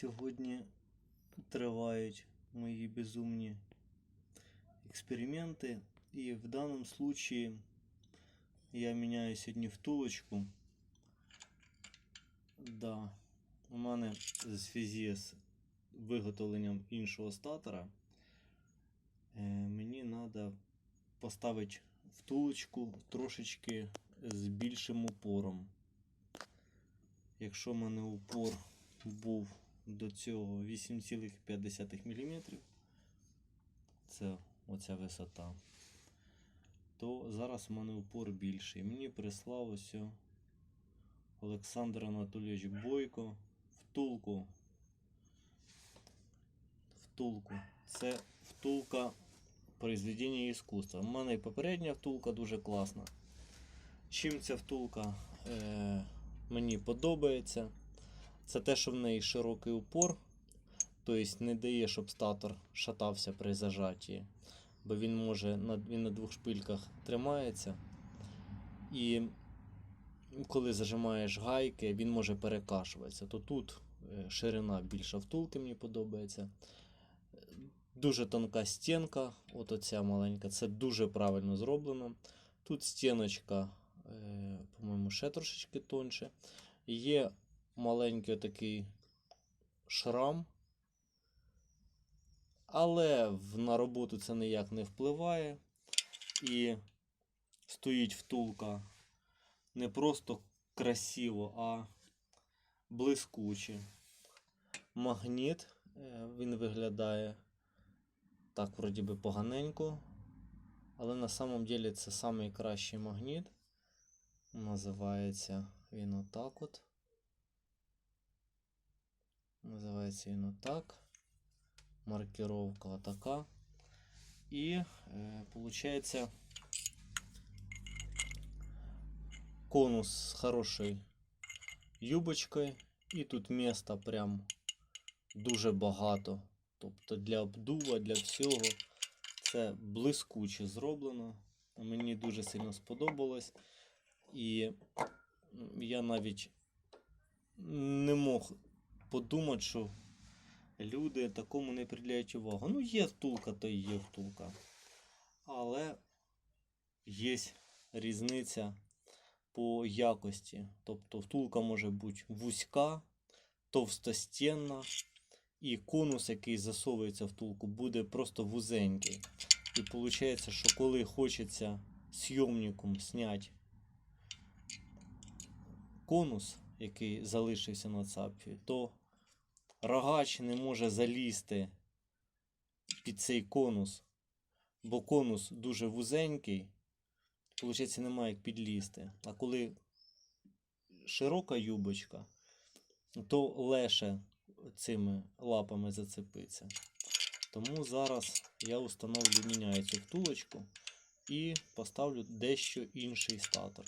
Сьогодні тривають мої безумні експерименти. І в даному случаї я міняю сьогодні втулочку. Да, у мене в зв'язку з виготовленням іншого статора е, мені треба поставити втулочку трошечки з більшим упором. Якщо в мене упор був до цього 8,5 мм, це оця висота, то зараз у мене упор більший. Мені прислав ось Олександр Анатолійович Бойко втулку. Втулку. Це втулка произведення іскусства. У мене і попередня втулка дуже класна. Чим ця втулка е, мені подобається? Це те, що в неї широкий упор, тобто не дає, щоб статор шатався при зажатті, бо він може він на двох шпильках тримається. І коли зажимаєш гайки, він може перекашуватися. То тут е, ширина більша втулки мені подобається. Дуже тонка стінка, от оця маленька, це дуже правильно зроблено. Тут стіночка, е, по-моєму, ще трошечки тонше. Є маленький такий шрам. Але на роботу це ніяк не впливає. І стоїть втулка не просто красиво, а блискуче. Магніт, е, він виглядає так, вроді би, поганенько. Але на самом деле це найкращий магніт. Називається він отак от. Називається він отак. Маркировка отака. І е, конус з хорошою юбочкою. І тут міста прям дуже багато. Тобто для обдува, для всього. Це блискуче зроблено. Мені дуже сильно сподобалось. І я навіть не мог подумати, що люди такому не приділяють увагу. Ну, є втулка, то і є втулка. Але є різниця по якості. Тобто втулка може бути вузька, товстостінна, і конус, який засовується втулку, буде просто вузенький. І виходить, що коли хочеться зйомником зняти конус, який залишився на цапфі, то рогач не може залізти під цей конус, бо конус дуже вузенький, виходить, немає як підлізти. А коли широка юбочка, то леше цими лапами зацепиться. Тому зараз я установлю, міняю цю втулочку і поставлю дещо інший статор.